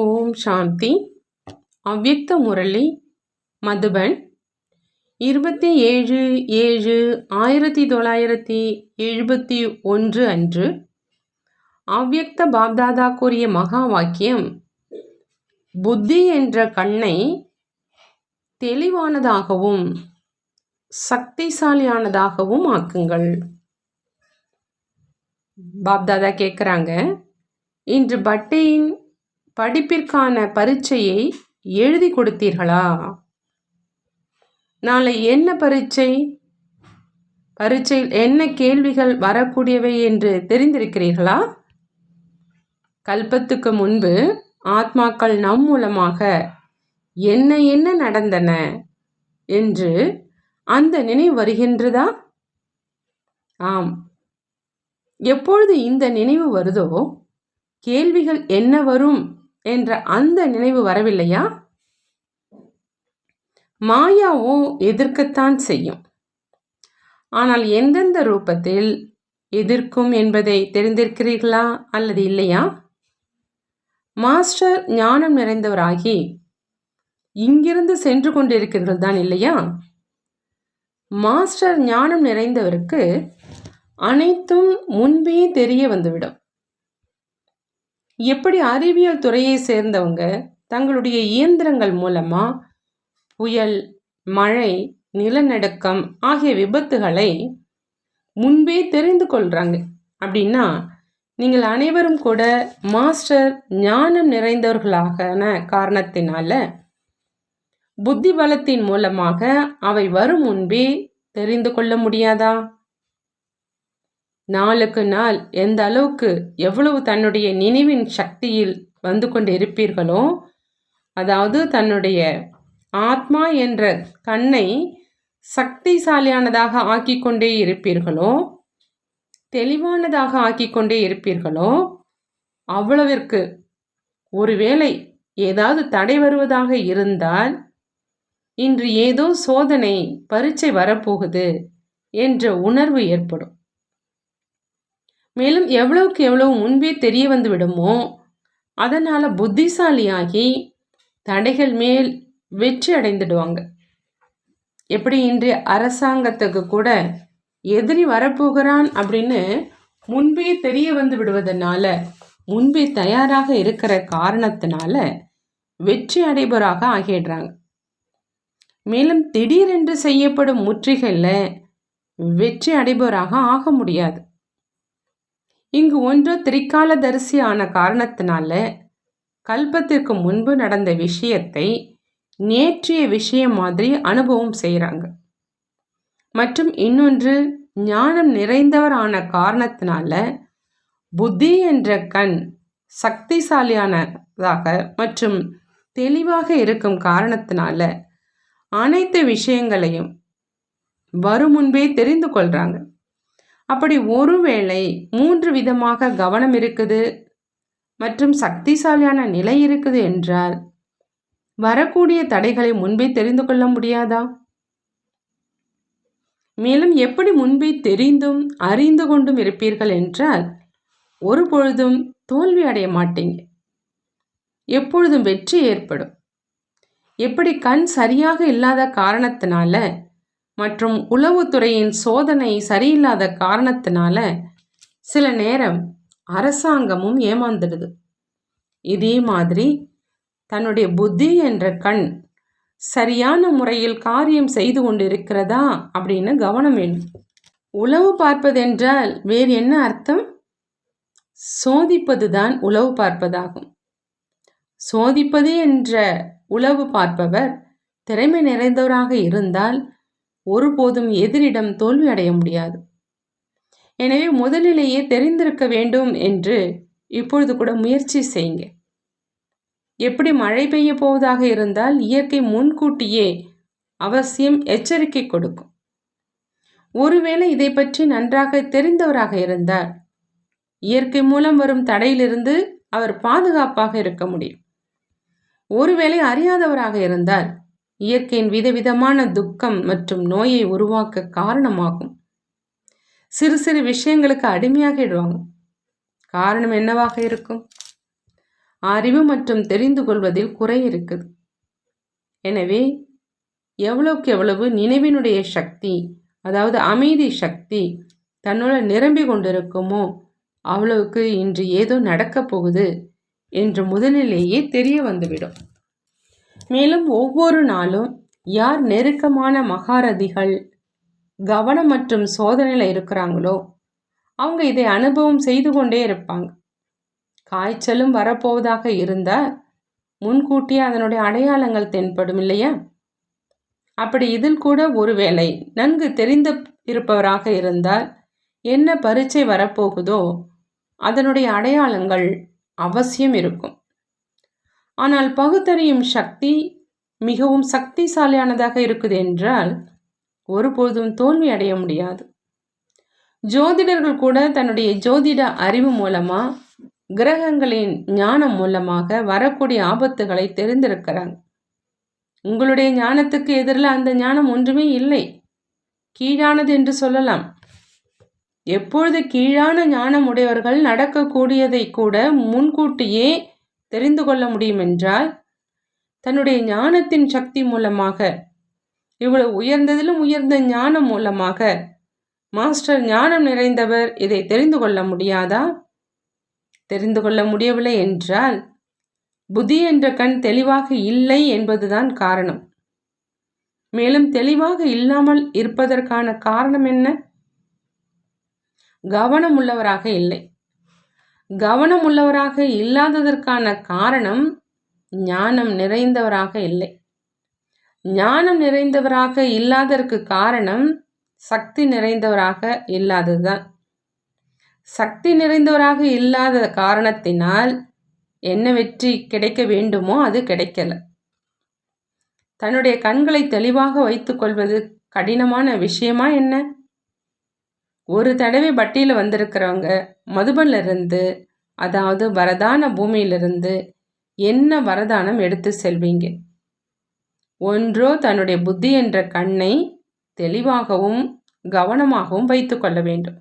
ஓம் சாந்தி. அவ்யக்த முரளி மதுபன். இருபத்தி ஏழு ஏழு ஆயிரத்தி தொள்ளாயிரத்தி எழுபத்தி ஒன்று அன்று அவ்யக்த பாப்தாதா கூறிய மகா வாக்கியம் புத்தி என்ற கண்ணை தெளிவானதாகவும் சக்திசாலியானதாகவும் ஆக்குங்கள். பாப்தாதா கேட்குறாங்க இன்று பட்டையின் படிப்பிற்கான பரீட்சையை எழுதி கொடுத்தீர்களா? நாளை என்ன பரீட்சை? பரீட்சையில் என்ன கேள்விகள் வரக்கூடியவை என்று தெரிந்திருக்கிறீர்களா? கல்பத்துக்கு முன்பு ஆத்மாக்கள் நம் மூலமாக என்ன என்ன நடந்தன என்று அந்த நினைவு வருகின்றதா? ஆம். எப்பொழுது இந்த நினைவு வருதோ கேள்விகள் என்ன வரும் என்ற அந்த நினைவு வரவில்லையா? மாயாவோ எதிர்க்கத்தான் செய்யும். ஆனால் எந்தெந்த ரூபத்தில் எதிர்க்கும் என்பதை தெரிந்திருக்கிறீர்களா அல்லது இல்லையா? மாஸ்டர் ஞானம் நிறைந்தவராகி இங்கிருந்து சென்று கொண்டிருக்கிறீர்கள் தான் இல்லையா? மாஸ்டர் ஞானம் நிறைந்தவருக்கு அனைத்தும் முன்பே தெரிய வந்துவிடும். எப்படி அறிவியல் துறையை சேர்ந்தவங்க தங்களுடைய இயந்திரங்கள் மூலமாக புயல் மழை நிலநடுக்கம் ஆகிய விபத்துகளை முன்பே தெரிந்து கொள்கிறாங்க அப்படின்னா நீங்கள் அனைவரும் கூட மாஸ்டர் ஞானம் நிறைந்தவர்களான காரணத்தினால புத்தி பலத்தின் மூலமாக அவை வரும் முன்பே தெரிந்து கொள்ள முடியாதா? நாளுக்கு நாள் எந்த அளவுக்கு எவ்வளவு தன்னுடைய நினைவின் சக்தியில் வந்து கொண்டு இருப்பீர்களோ அதாவது தன்னுடைய ஆத்மா என்ற கண்ணை சக்திசாலியானதாக ஆக்கிக்கொண்டே இருப்பீர்களோ தெளிவானதாக ஆக்கிக்கொண்டே இருப்பீர்களோ அவ்வளவிற்கு ஒருவேளை ஏதாவது தடை வருவதாக இருந்தால் இன்று ஏதோ சோதனை பரீட்சை வரப்போகுது என்ற உணர்வு ஏற்படும். மேலும் எவ்வளவுக்கு எவ்வளவு முன்பே தெரிய வந்து விடுமோ அதனால் புத்திசாலியாகி தடைகள் மேல் வெற்றி அடைந்துடுவாங்க. எப்படி இன்று அரசாங்கத்துக்கு கூட எதிரி வரப்போகிறான் அப்படின்னு முன்பே தெரிய வந்து விடுவதனால முன்பே தயாராக இருக்கிற காரணத்தினால வெற்றி அடைபவராக ஆகிடுறாங்க. மேலும் திடீரென்று செய்யப்படும் முற்றுகையில் வெற்றி அடைபவராக ஆக முடியாது. இங்கு ஒன்று திரிகாலதரிசி ஆன காரணத்தினால கல்பத்திற்கு முன்பு நடந்த விஷயத்தை நேற்றைய விஷயம் மாதிரி அனுபவம் செய்கிறாங்க மற்றும் இன்னொன்று ஞானம் நிறைந்தவரான காரணத்தினால புத்தி என்ற கண் சக்திசாலியானதாக மற்றும் தெளிவாக இருக்கும் காரணத்தினால அனைத்து விஷயங்களையும் வரும் முன்பே தெரிந்து கொள்கிறாங்க அப்படி ஒருவேளை மூன்று விதமாக கவனம் இருக்குது மற்றும் சக்திசாலியான நிலை இருக்குது என்றால் வரக்கூடிய தடைகளை முன்பே தெரிந்து கொள்ள முடியாதா? மேலும் எப்படி முன்பே தெரிந்தும் அறிந்து கொண்டும் இருப்பீர்கள் என்றால் ஒரு பொழுதும் தோல்வி அடைய மாட்டீங்க. எப்பொழுதும் வெற்றி ஏற்படும். எப்படி கண் சரியாக இல்லாத காரணத்தினால மற்றும் உளவுத்துறையின் சோதனை சரியில்லாத காரணத்தினால சில நேரம் அரசாங்கமும் ஏமாந்துடுது. இதே மாதிரி தன்னுடைய புத்தி என்ற கண் சரியான முறையில் காரியம் செய்து கொண்டு இருக்கிறதா அப்படின்னு கவனம் வேணும். உளவு பார்ப்பதென்றால் வேறு என்ன அர்த்தம்? சோதிப்பது தான் உளவு பார்ப்பதாகும். சோதிப்பது என்ற உளவு பார்ப்பவர் திறமை நிறைந்தவராக இருந்தால் ஒருபோதும் எதிரிடம் தோல்வி அடைய முடியாது. எனவே முதலிலேயே தெரிந்திருக்க வேண்டும் என்று இப்பொழுது கூட முயற்சி செய்யுங்க. எப்படி மழை பெய்ய போவதாக இருந்தால் இயற்கை முன்கூட்டியே அவசியம் எச்சரிக்கை கொடுக்கும். ஒருவேளை இதை பற்றி நன்றாக தெரிந்தவராக இருந்தார் இயற்கை மூலம் வரும் தடையிலிருந்து அவர் பாதுகாப்பாக இருக்க முடியும். ஒருவேளை அறியாதவராக இருந்தால் இயற்கையின் விதவிதமான துக்கம் மற்றும் நோயை உருவாக்க காரணமாகும். சிறு சிறு விஷயங்களுக்கு அடிமையாகிடுவாங்க காரணம் என்னவாக இருக்கும்? அறிவு மற்றும் தெரிந்து கொள்வதில் குறை இருக்குது. எனவே எவ்வளவுக்கு எவ்வளவு நினைவினுடைய சக்தி அதாவது அமைதி சக்தி தன்னோட நிரம்பி கொண்டிருக்குமோ அவ்வளவுக்கு இன்று ஏதோ நடக்கப் போகுது என்று முதலிலேயே தெரிய வந்துவிடும். மேலும் ஒவ்வொரு நாளும் யார் நெருக்கமான மகாரதிகள் கவனம் மற்றும் சோதனையில் இருக்கிறாங்களோ அவங்க இதை அனுபவம் செய்து கொண்டே இருப்பாங்க. காய்ச்சலும் வரப்போவதாக இருந்தால் முன்கூட்டியே அதனுடைய அடையாளங்கள் தென்படும் இல்லையா? அப்படி இதில் கூட ஒருவேளை நன்கு தெரிந்து இருப்பவராக இருந்தால் என்ன பரீட்சை வரப்போகுதோ அதனுடைய அடையாளங்கள் அவசியம் இருக்கும். ஆனால் பகுத்தறியும் சக்தி மிகவும் சக்திசாலியானதாக இருக்குது என்றால் ஒருபோதும் தோல்வி அடைய முடியாது. ஜோதிடர்கள் கூட தன்னுடைய ஜோதிட அறிவு மூலமா கிரகங்களின் ஞானம் மூலமாக வரக்கூடிய ஆபத்துகளை தெரிந்திருக்கிறாங்க. உங்களுடைய ஞானத்துக்கு எதிரில் அந்த ஞானம் ஒன்றுமே இல்லை. கீழானது என்று சொல்லலாம். எப்பொழுது கீழான ஞானம் உடையவர்கள் நடக்கக்கூடியதை கூட முன்கூட்டியே தெரிந்து கொள்ள முடியும் என்றால் தன்னுடைய ஞானத்தின் சக்தி மூலமாக இவ்வளவு உயர்ந்ததிலும் உயர்ந்த ஞானம் மூலமாக மாஸ்டர் ஞானம் நிறைந்தவர் இதை தெரிந்து கொள்ள முடியாதா? தெரிந்து கொள்ள முடியவில்லை என்றால் புத்தி என்ற கண் தெளிவாக இல்லை என்பதுதான் காரணம். மேலும் தெளிவாக இல்லாமல் இருப்பதற்கான காரணம் என்ன? கவனம் உள்ளவராக இல்லை. கவனம் உள்ளவராக இல்லாததற்கான காரணம் ஞானம் நிறைந்தவராக இல்லை. ஞானம் நிறைந்தவராக இல்லாததற்கு காரணம் சக்தி நிறைந்தவராக இல்லாததுதான். சக்தி நிறைந்தவராக இல்லாத காரணத்தினால் என்ன வெற்றி கிடைக்க வேண்டுமோ அது கிடைக்கல. தன்னுடைய கண்களை தெளிவாக வைத்துக்கொள்வது கடினமான விஷயமா என்ன? ஒரு தடவை பட்டியில் வந்திருக்கிறவங்க மதுபனிலிருந்து அதாவது வரதான பூமியிலிருந்து என்ன வரதானம் எடுத்து செல்வீங்க? ஒன்றோ தன்னுடைய புத்தி என்ற கண்ணை தெளிவாகவும் கவனமாகவும் வைத்து கொள்ள வேண்டும்.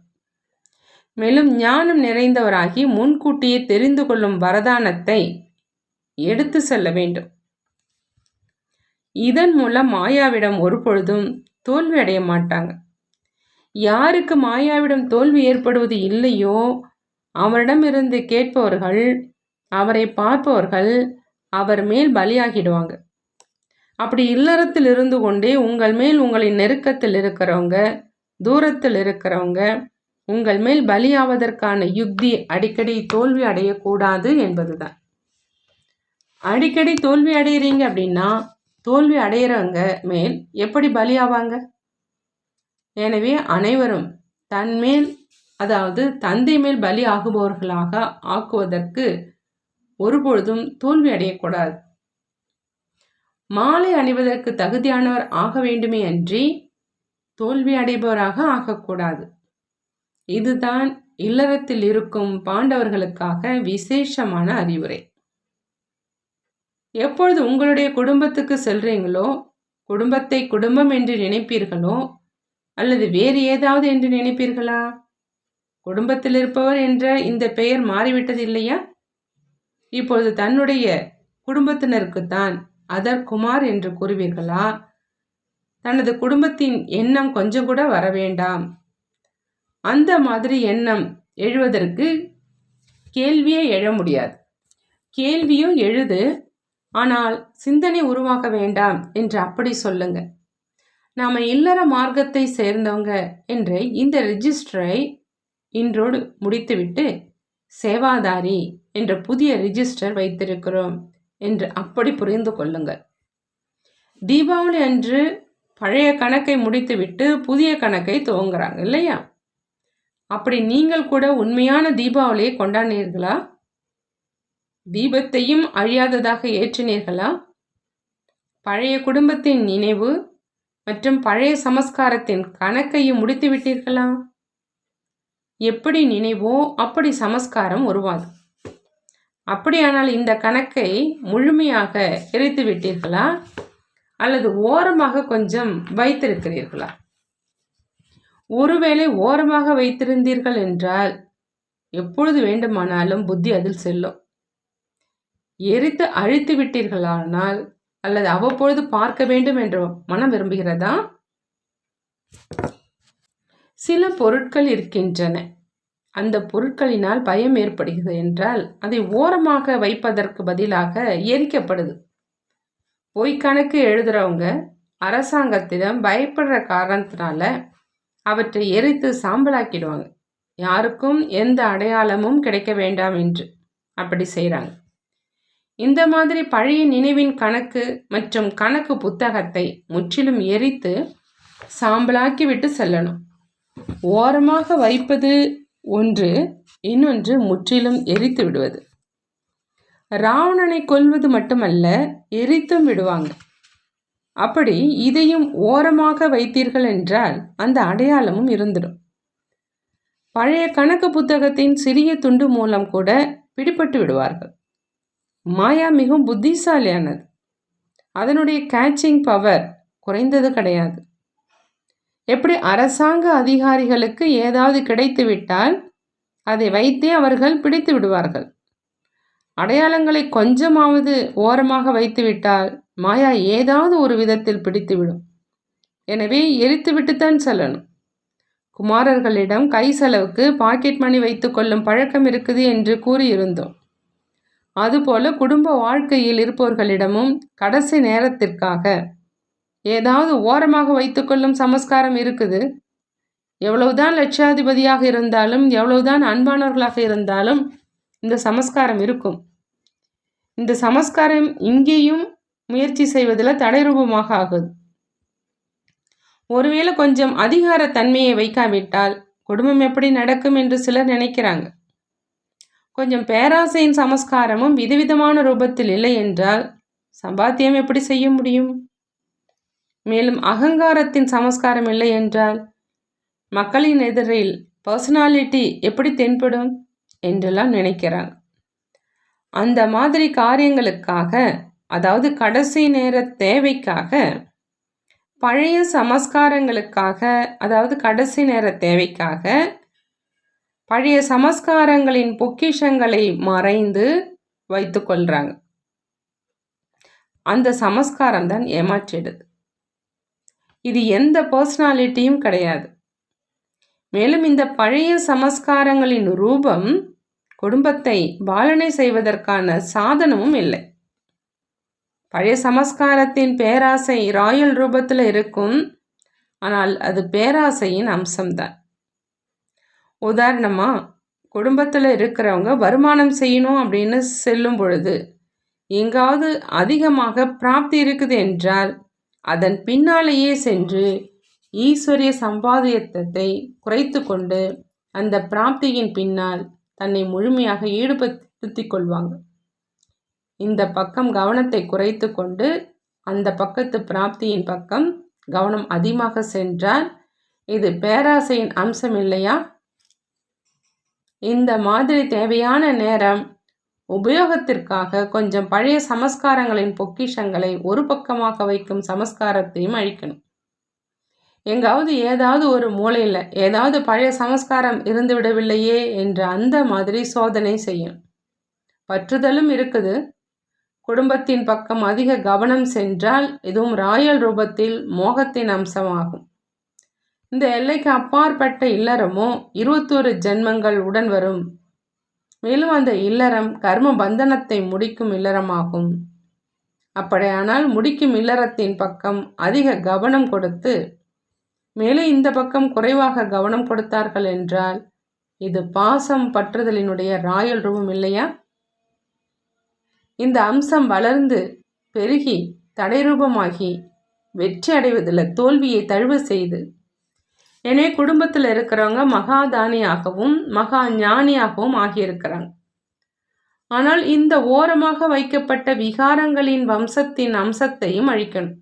மேலும் ஞானம் நிறைந்தவராகி முன்கூட்டியே தெரிந்து கொள்ளும் வரதானத்தை எடுத்து செல்ல வேண்டும். இதன் மூலம் மாயாவிடம் ஒரு பொழுதும் தோல்வி அடைய மாட்டாங்க. யாருக்கு மாயாவிடம் தோல்வி ஏற்படுவது இல்லையோ? அவரிடமிருந்து கேட்பவர்கள் அவரை பார்ப்பவர்கள் அவர் மேல் பலியாகிடுவாங்க. அப்படி இல்லறத்தில் இருந்து கொண்டே உங்கள் மேல் உங்களின் நெருக்கத்தில் இருக்கிறவங்க தூரத்தில் இருக்கிறவங்க உங்கள் மேல் பலியாவதற்கான யுக்தி அடிக்கடி தோல்வி அடையக்கூடாது என்பதுதான். அடிக்கடி தோல்வி அடையிறீங்க அப்படின்னா தோல்வி அடையிறவங்க மேல் எப்படி பலியாவாங்க? எனவே அனைவரும் தன்மேல் அதாவது தந்தை மேல் பலி ஆகுபவர்களாக ஆக்குவதற்கு ஒருபொழுதும் தோல்வி அடையக்கூடாது. மாலை அணிவதற்கு தகுதியானவர் ஆக வேண்டுமே அன்றி தோல்வி அடைபவராக ஆகக்கூடாது. இதுதான் இல்லறத்தில் இருக்கும் பாண்டவர்களுக்காக விசேஷமான அறிவுரை. எப்பொழுது உங்களுடைய குடும்பத்துக்கு செல்றீங்களோ குடும்பத்தை குடும்பம் என்று நினைப்பீர்களோ அல்லது வேறு ஏதாவது என்று நினைப்பீர்களா? குடும்பத்தில் இருப்பவர் என்ற இந்த பெயர் மாறிவிட்டது இல்லையா? இப்பொழுது தன்னுடைய குடும்பத்தினருக்குத்தான் அதர் குமார் என்று கூறுவீர்களா? தனது குடும்பத்தின் எண்ணம் கொஞ்சம் கூட வர வேண்டாம். அந்த மாதிரி எண்ணம் எழுவதற்கு கேள்வியே எழ முடியாது. கேள்வியும் எழுது ஆனால் சிந்தனை உருவாக்க வேண்டாம் என்று அப்படி சொல்லுங்க நாம இல்லற மார்க்கத்தை சேர்ந்தவங்க என்ற இந்த ரிஜிஸ்டரை இன்றோடு முடித்துவிட்டு சேவாதாரி என்ற புதிய ரிஜிஸ்டர் வைத்திருக்கிறோம் என்று அப்படி புரிந்து கொள்ளுங்கள். தீபாவளி அன்று பழைய கணக்கை முடித்துவிட்டு புதிய கணக்கை துவங்குறாங்க இல்லையா? அப்படி நீங்கள் கூட உண்மையான தீபாவளியை கொண்டாடினீர்களா? தீபத்தையும் அழியாததாக ஏற்றினீர்களா? பழைய குடும்பத்தின் நினைவு மற்றும் பழைய சமஸ்காரத்தின் கணக்கையும் முடித்து விட்டீர்களா? எப்படி நினைவோ அப்படி சமஸ்காரம் உருவாது. அப்படியானால் இந்த கணக்கை முழுமையாக எரித்து விட்டீர்களா? அல்லது ஓரமாக கொஞ்சம் வைத்திருக்கிறீர்களா? ஒருவேளை ஓரமாக வைத்திருந்தீர்கள் என்றால் எப்பொழுது வேண்டுமானாலும் புத்தி அதில் செல்லும். எரித்து அழித்து விட்டீர்களானால் அல்லது அவ்வப்பொழுது பார்க்க வேண்டும் என்று மனம் விரும்புகிறதா? சில பொருட்கள் இருக்கின்றன. அந்த பொருட்களினால் பயம் ஏற்படுகிறது என்றால் அதை ஓரமாக வைப்பதற்கு பதிலாக எரிக்கப்படுது. பொய்க்கணக்கு எழுதுறவங்க அரசாங்கத்திடம் பயப்படுற காரணத்தினால அவற்றை எரித்து சாம்பலாக்கிடுவாங்க. யாருக்கும் எந்த அடையாளமும் கிடைக்க வேண்டாம் என்று அப்படி செய்கிறாங்க இந்த மாதிரி பழைய நினைவின் கணக்கு மற்றும் கணக்கு புத்தகத்தை முற்றிலும் எரித்து சாம்பலாக்கிவிட்டு செல்லணும். ஓரமாக வைப்பது ஒன்று இன்னொன்று முற்றிலும் எரித்து விடுவது. ராவணனை கொல்வது மட்டுமல்ல எரித்தும் விடுவாங்க. அப்படி இதையும் ஓரமாக வைத்தீர்கள் என்றால் அந்த அடையாளமும் இருந்துடும். பழைய கணக்கு புத்தகத்தின் சிறிய துண்டு மூலம் கூட பிடிபட்டு விடுவார்கள். மாயா மிகவும் புத்திசாலியானது. அதனுடைய கேட்சிங் பவர் குறைந்தது கிடையாது. எப்படி அரசாங்க அதிகாரிகளுக்கு ஏதாவது கிடைத்து விட்டால் அதை வைத்தே அவர்கள் பிடித்து விடுவார்கள். அடையாளங்களை கொஞ்சமாவது ஓரமாக வைத்துவிட்டால் மாயா ஏதாவது ஒரு விதத்தில் பிடித்துவிடும் எனவே எரித்துவிட்டுத்தான் செல்லணும். குமாரர்களிடம் கை செலவுக்கு பாக்கெட் மணி வைத்துக்கொள்ளும் பழக்கம் இருக்குது என்று கூறியிருந்தோம். அதுபோல குடும்ப வாழ்க்கையில் இருப்பவர்களிடமும் கடைசி நேரத்திற்காக ஏதாவது ஓரமாக வைத்துக்கொள்ளும் சமஸ்காரம் இருக்குது. எவ்வளவுதான் லட்சாதிபதியாக இருந்தாலும் எவ்வளவுதான் அன்பானவர்களாக இருந்தாலும் இந்த சமஸ்காரம் இருக்கும். இந்த சமஸ்காரம் இங்கேயும் முயற்சி செய்வதில் தடைரூபமாக ஆகுது. ஒருவேளை கொஞ்சம் அதிகார தன்மையை வைக்காவிட்டால் குடும்பம் எப்படி நடக்கும் என்று சிலர் நினைக்கிறாங்க. கொஞ்சம் பேராசையின் சமஸ்காரமும் விதவிதமான ரூபத்தில் இல்லை என்றால் சம்பாத்தியம் எப்படி செய்ய முடியும்? மேலும் அகங்காரத்தின் சமஸ்காரம் இல்லை என்றால் மக்களின் எதிரில் பர்சனாலிட்டி எப்படி தென்படும்? என்றெல்லாம் நினைக்கிறாங்க. அந்த மாதிரி காரியங்களுக்காக அதாவது கடைசி நேர தேவைக்காக பழைய சமஸ்காரங்களுக்காக அதாவது கடைசி நேர தேவைக்காக பழைய சமஸ்காரங்களின் பொக்கிஷங்களை மறைந்து வைத்து கொள்கிறாங்க அந்த சமஸ்காரம் தான் ஏமாற்றிடுது. இது எந்த பர்சனாலிட்டியும் கிடையாது. மேலும் இந்த பழைய சமஸ்காரங்களின் ரூபம் குடும்பத்தை பாலனை செய்வதற்கான சாதனமும் இல்லை. பழைய சமஸ்காரத்தின் பேராசை ராயல் ரூபத்தில் இருக்கும். ஆனால் அது பேராசையின் அம்சம்தான். உதாரணமாக குடும்பத்தில் இருக்கிறவங்க வருமானம் செய்யணும் அப்படின்னு செல்லும் பொழுது எங்காவது அதிகமாக பிராப்தி இருக்குது என்றால் அதன் பின்னாலேயே சென்று ஈஸ்வரிய சம்பாதியத்தை குறைத்து கொண்டு அந்த பிராப்தியின் பின்னால் தன்னை முழுமையாக ஈடுபடுத்தி கொள்வாங்க. இந்த பக்கம் கவனத்தை குறைத்து கொண்டு அந்த பக்கத்து பிராப்தியின் பக்கம் கவனம் அதிகமாக சென்றால் இது பேராசையின் அம்சம் இல்லையா? இந்த மாதிரி தேவையான நேரம் உபயோகத்திற்காக கொஞ்சம் பழைய சமஸ்காரங்களின் பொக்கிஷங்களை ஒரு பக்கமாக வைக்கும் சமஸ்காரத்தையும் அழிக்கணும். எங்காவது ஏதாவது ஒரு மூலையில் ஏதாவது பழைய சமஸ்காரம் இருந்து விடவில்லையே என்று அந்த மாதிரி சோதனை செய்யும் பற்றுதலும் இருக்குது. குடும்பத்தின் பக்கம் அதிக கவனம் சென்றால் இதுவும் ராயல் ரூபத்தில் மோகத்தின் அம்சமாகும். இந்த எல்லைக்கு அப்பாற்பட்ட இல்லறமோ இருபத்தோரு ஜென்மங்கள் உடன் வரும். மேலும் அந்த இல்லறம் கர்ம பந்தனத்தை முடிக்கும் இல்லறமாகும். அப்படியானால் முடிக்கும் இல்லறத்தின் பக்கம் அதிக கவனம் கொடுத்து மேலும் இந்த பக்கம் குறைவாக கவனம் கொடுத்தார்கள் என்றால் இது பாசம் பற்றுதலினுடைய ராயல் ரூபம் இல்லையா? இந்த அம்சம் வளர்ந்து பெருகி தடைரூபமாகி வெற்றி அடைவதில் தோல்வியை தழுவு செய்து எனவே குடும்பத்தில் இருக்கிறவங்க மகாதானியாகவும் மகா ஞானியாகவும் ஆகியிருக்கிறாங்க. ஆனால் இந்த ஓரமாக வைக்கப்பட்ட விகாரங்களின் வம்சத்தின் அம்சத்தையும் அழிக்கணும்.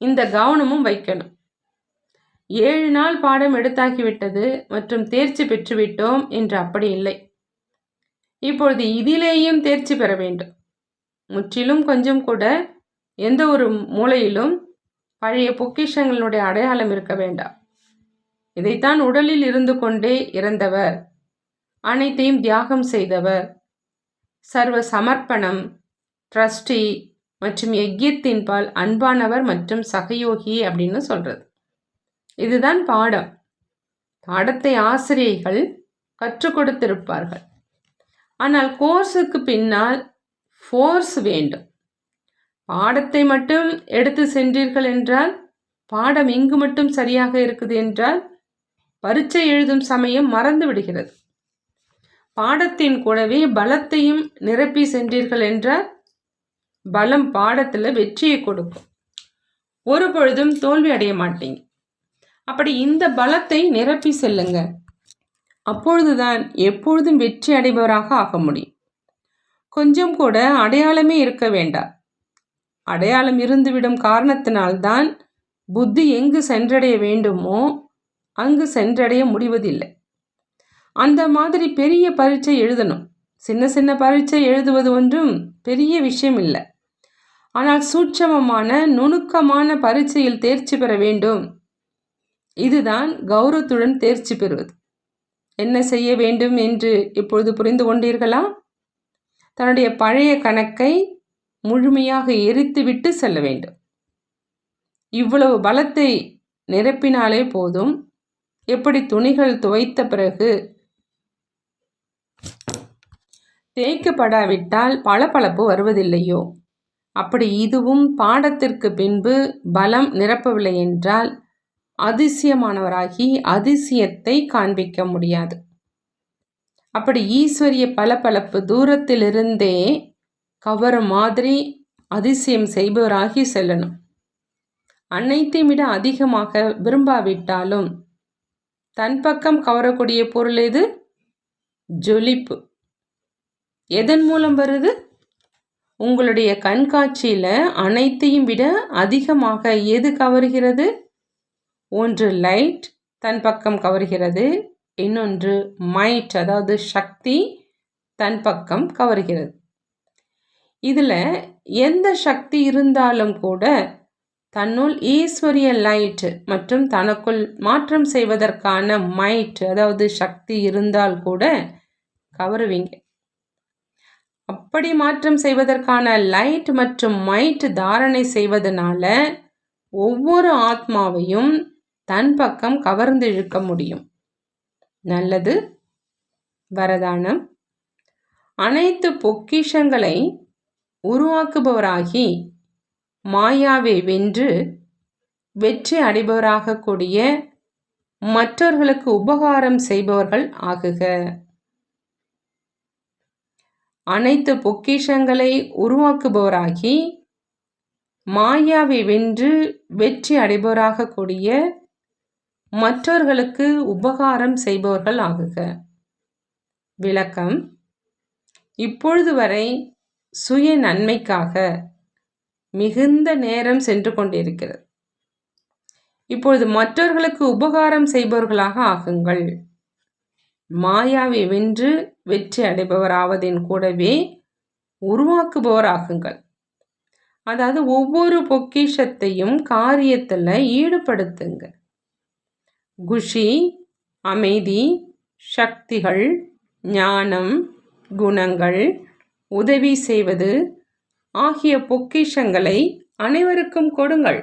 இந்த கவனமும் வைக்கணும். ஏழு நாள் பாடம் எடுத்தாகிவிட்டது மற்றும் தேர்ச்சி பெற்றுவிட்டோம் என்று அப்படி இல்லை. இப்பொழுது இதிலேயும் தேர்ச்சி பெற வேண்டும். முற்றிலும் கொஞ்சம் கூட எந்த ஒரு மூலையிலும் பழைய பொக்கிஷங்களுடைய அடையாளம் இருக்க வேண்டாம். இதைத்தான் உடலில் இருந்து கொண்டே இறந்தவர் அனைத்தையும் தியாகம் செய்தவர். சர்வ சமர்ப்பணம் ட்ரஸ்டி மற்றும் யஜ்யத்தின் பால் அன்பானவர் மற்றும் சகயோகி அப்படின்னு சொல்கிறது இதுதான் பாடம். பாடத்தை ஆசிரியர்கள் கற்றுக் கொடுத்திருப்பார்கள். ஆனால் கோர்ஸுக்கு பின்னால் ஃபோர்ஸ் வேண்டும். பாடத்தை மட்டும் எடுத்து சென்றீர்கள் என்றால் பாடம் இங்கு மட்டும் சரியாக இருக்குது என்றால் பரீட்சை எழுதும் சமயம் மறந்து விடுகிறது. பாடத்தின் கூடவே பலத்தையும் நிரப்பி சென்றீர்கள் என்றால் பலம் பாடத்தில் வெற்றியை கொடுக்கும். ஒரு பொழுதும் தோல்வி அடைய மாட்டீங்க. அப்படி இந்த பலத்தை நிரப்பி செல்லுங்க. அப்பொழுதுதான் எப்பொழுதும் வெற்றி அடைபவராக ஆக முடியும். கொஞ்சம் கூட அடையாளமே இருக்க வேண்டாம். அடையாளம் இருந்துவிடும் காரணத்தினால்தான் புத்தி எங்கு சென்றடைய வேண்டுமோ அங்கு சென்றடைய முடிவதில்லை. அந்த மாதிரி பெரிய பரீட்சை எழுதணும். சின்ன சின்ன பரீட்சை எழுதுவது ஒன்றும் பெரிய விஷயம் இல்லை ஆனால் சூட்சமமான நுணுக்கமான பரீட்சையில் தேர்ச்சி பெற வேண்டும். இதுதான் கௌரவத்துடன் தேர்ச்சி பெறுவது. என்ன செய்ய வேண்டும் என்று இப்பொழுது புரிந்து கொண்டீர்களா? தன்னுடைய பழைய கணக்கை முழுமையாக எரித்துவிட்டு செல்ல வேண்டும். இவ்வளவு பலத்தை நிரப்பினாலே போதும். எப்படி துணிகள் துவைத்த பிறகு தேய்க்கப்படாவிட்டால் பளபளப்பு வருவதில்லையோ? அப்படி இதுவும் பாடத்திற்கு பின்பு பலம் நிரப்பவில்லை என்றால் அதிசயமானவராகி அதிசயத்தை காண்பிக்க முடியாது. அப்படி ஈஸ்வரிய பளபளப்பு தூரத்திலிருந்தே கவர மாதிரி அதிசயம் செய்பவராகி செல்லணும். அனைத்தையும் விட அதிகமாக விரும்பாவிட்டாலும் தன் பக்கம் கவரக்கூடிய பொருள் எது? ஜொலிப்பு. எதன் மூலம் வருது? உங்களுடைய கண்காட்சியில் அனைத்தையும் விட அதிகமாக எது கவர்கிறது? ஒன்று லைட் தன் பக்கம் கவர்கிறது. இன்னொன்று மைட் அதாவது சக்தி தன் பக்கம் கவர்கிறது. இதில் எந்த சக்தி இருந்தாலும் கூட தன்னுள் ஈஸ்வரிய லைட் மற்றும் தனக்குள் மாற்றம் செய்வதற்கான மைட் அதாவது சக்தி இருந்தால் கூட கவருவீங்க. அப்படி மாற்றம் செய்வதற்கான லைட் மற்றும் மைட் தாரணை செய்வதனால ஒவ்வொரு ஆத்மாவையும் தன் பக்கம் கவர்ந்து இழுக்க முடியும். நல்லது வரதானம். அனைத்து பொக்கிஷங்களை உருவாக்குபவராகி மாயாவை வென்று வெற்றி அடைபவராக கூடிய மற்றவர்களுக்கு உபகாரம் செய்பவர்கள் ஆகுக. அனைத்து பொக்கிஷங்களை உருவாக்குபவராகி மாயாவை வென்று வெற்றி அடைபவராக கூடிய மற்றவர்களுக்கு உபகாரம் செய்பவர்கள் ஆகுக. விளக்கம். இப்பொழுது வரை சுய நன்மைக்காக மிகுந்த நேரம் சென்று கொண்டிருக்கிறது. இப்பொழுது மற்றவர்களுக்கு உபகாரம் செய்பவர்களாக ஆகுங்கள். மாயாவை வென்று வெற்றி அடைபவராவதின் கூடவே உருவாக்குபவர் ஆகுங்கள். அதாவது ஒவ்வொரு பொக்கிஷத்தையும் காரியத்தில் ஈடுபடுத்துங்க குஷி அமைதி சக்திகள் ஞானம் குணங்கள் உதவி செய்வது ஆகிய பொக்கிஷங்களை அனைவருக்கும் கொடுங்கள்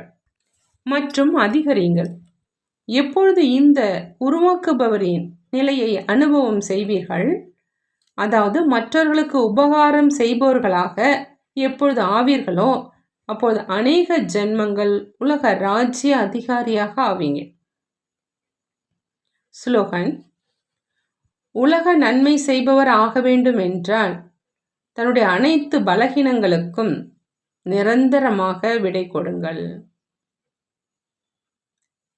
மற்றும் அதிகரிங்கள் எப்பொழுது இந்த உருவாக்குபவரின் நிலையை அனுபவம் செய்வீர்கள்? அதாவது மற்றவர்களுக்கு உபகாரம் செய்பவர்களாக எப்பொழுது ஆவீர்களோ அப்போது அநேக ஜென்மங்கள் உலக ராஜ்ய அதிகாரியாக ஆவீங்க. ஸ்லோகன் உலக நன்மை செய்பவர் ஆக வேண்டும் என்றால் தன்னுடைய அனைத்து பலகீனங்களுக்கும் நிரந்தரமாக விடை கொடுங்கள்.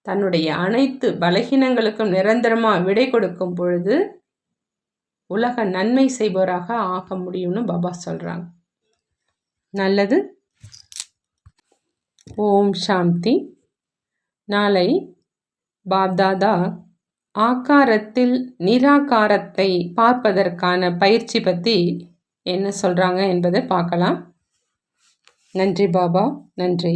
தன்னுடைய அனைத்து பலகீனங்களுக்கும் நிரந்தரமாக விடை கொடுக்கும் பொழுது உலக நன்மை செய்பவராக ஆக முடியும்னு பாபா சொல்கிறாங்க நல்லது. ஓம் சாந்தி. நாளை பாப்தாதா ஆக்காரத்தில் நிராகாரத்தை பார்ப்பதற்கான பயிற்சி பற்றி என்ன சொல்கிறாங்க என்பதை பார்க்கலாம். நன்றி பாபா நன்றி.